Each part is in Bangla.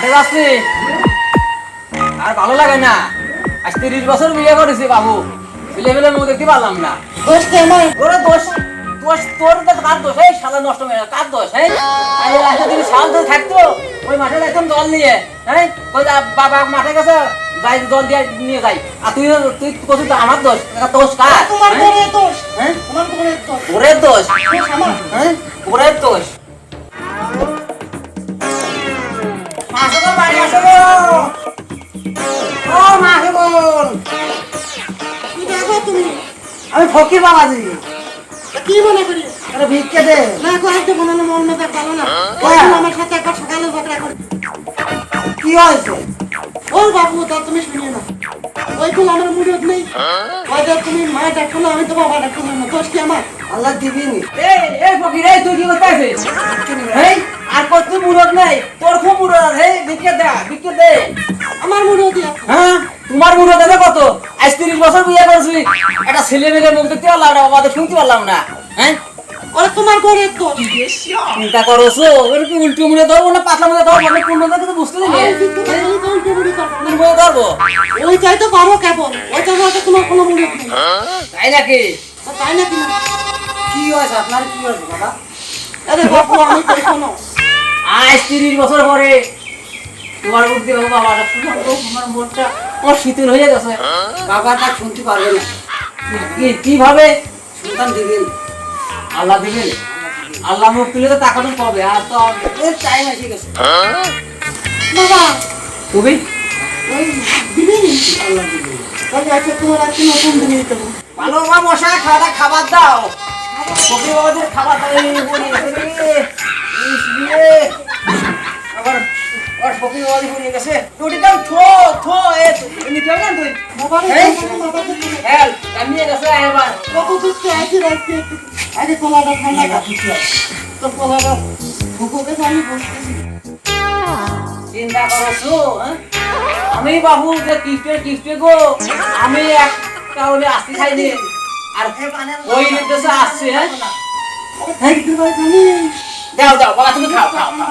মাঠে যাচ্ছি। আর ভালো লাগে না। আজ তিরিশ বছর বিয়ে করেছি বাবু। ছেলে পেলে মুখ দেখতে পারলাম না। দোষ কি আমার? ওরে দোষ দোষ তোর তো কার দোষ? এই শালা নষ্ট হয়ে কার দোষ? হ্যাঁ দিন শাল তো থাকতো ওই মাঠে যাইতাম জল নিয়ে। হ্যাঁ কই বাবা মাঠে গেছে যাই জল দিয়ে নিয়ে যাই। আর তুই তুই কত আমার দোষ দোষ কার? তোমার হ্যাঁ? দোষ। হ্যাঁ? তোমার দোষ। ওরে দোষ? হ্যাঁ? ওরে দোষ। ও কি দেখো তুমি আমি ফকির বাবাজি। কি মনে করি আরে ভিক্ষে দে। না গো আজকে বানানো মন মেজাজ ভালো না। হ্যাঁ। আমার সাথে একবার সকালে ঝগড়া করে। কি হয়েছে? ওর বাবু তা তুমি শুনিয়ে না ওই কোন আমার মুরত নেই। ওই তুমি মা ডাকো না আমি তো বাবা ডাকো না দোষ কি আমার? আল্লাহ দিবিনি। এই এই ফকির এই তুই কি করতে আছিস এই আর কত মুরত নাই? তোর খুব মুরত আছে এই ভিক্ষে দে ভিক্ষে দে। আমার মুরত দিয়া। হ্যাঁ? তোমার মুরত আছে কত? আজ তিরিশ বছর বিয়ে করছি। একটা ছেলে মেয়ে মুখ দেখতে পারলাম না বাবা শুনতে পারলাম না। হ্যাঁ? ওরা তোমার ঘরে দোষ চিন্তা করছ ওর কি উল্টো মনে ধরবো না পাতলা মনে ধরবো না কোন মনে তো বুঝতে তো উল্টো মুড়ি করো। কোন মনে ধরবো? ওই চাইতে পারো কেবল। ওই চাইতে তোমার কোনো মুরত তাই নাকি? তা তাই নাকি না? কি হয়েছে? আপনার কি হয়েছে বাবা? আরে বাবু আমি তো শোনো আজ তিরিশ বছর পরে তোমার মুখ দিয়ে বাবা আমার শুনলাম আমার মনটা আমার শীতল হয়ে গেছে। বাবা তা শুনতে পারবে না। কীভাবে সন্তান দিবেন? আল্লাহ দিবেন? আল্লাহ মুখ তুলে তো তাকানো পাবে আর তো টাইম এসে গেছে। বাবা তুমি? ওই আল্লাহ তাহলে তোমার নতুন দিন দিতে হবে। ভালো মা মশা খাওয়াটা খাবার দাও। বাবাদের খাবার দাও নিতে না তুই কত রাখছি আগে ঠান্ডা। তো আমি বসতেছি চিন্তা করছ? আমি বাবু যে কিফটে কিফটে গো। আমি এক কারণে আসতে খাইনি আর ওই নির্দেশে আসছে হ্যাঁ দাও দাও বাবা তুমি খাও খাও খাও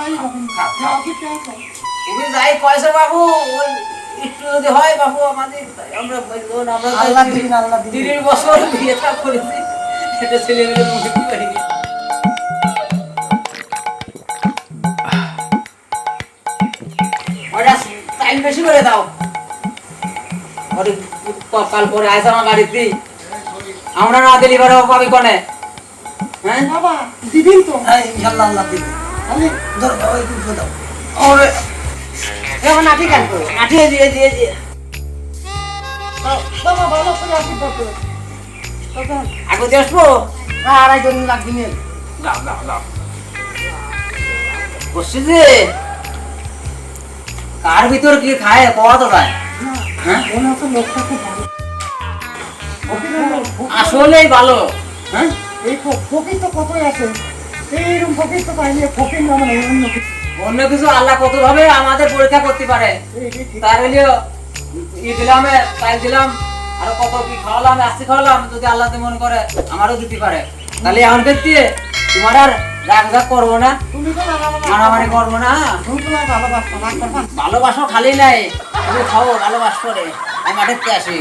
খাও খাও। তুমি যাই পয়সা বাবু ওই একটু যদি হয় বাবু আমাদের আমরা বলুন আমরা আল্লাহ দিন, আল্লাহ দিন। তিরিশ বছর বিয়েটা করেছি। একটা ছেলে মেয়ে মুখে কি করি। ওটা টাইম বেশি করে দাও। ওরে কাল পরে আইস আমার বাড়িতে। আমরা না দিলি এবার পাবি কনে? হ্যাঁ? বাবা দিবিন তো। ইনশাল্লাহ আল্লাহ দিবে। আমি ধরো ওই দাও। ওরে এখন আটি কেন আটি দিয়ে দিয়ে দিয়ে বাবা ভালো করে আশীর্বাদ করো আগে দিয়ে আসব? আড়াই জন লাগবে নিয়ে। দাও দাও দাও। বসছি যে। কার ভিতর কি খায় কওয়া তো হ্যাঁ? লোকটা খুব ভালো। লোক, আসলেই ভালো। হ্যাঁ? এই ফকির তো কতই আছে? এইরকম ফকির তো পাইলে ফকির না মানে অন্য কিছু। অন্য কিছু আল্লাহ কত ভাবে আমাদের পরীক্ষা করতে পারে। তার হইলে ই দিলাম তাই দিলাম, আর কত কি খাওয়ালাম আসতে খাওয়ালাম, যদি আল্লাহ মনে করে, আমারও দিতে পারে তাহলে এখন ব্যক্তি, তোমার আর রাগ রাগ করব না, মারামারি করব না হ্যাঁ? ভালোবাসা খালি নাই, তুমি খাও, ভালোবাসো রে, আমি মাঠে আসি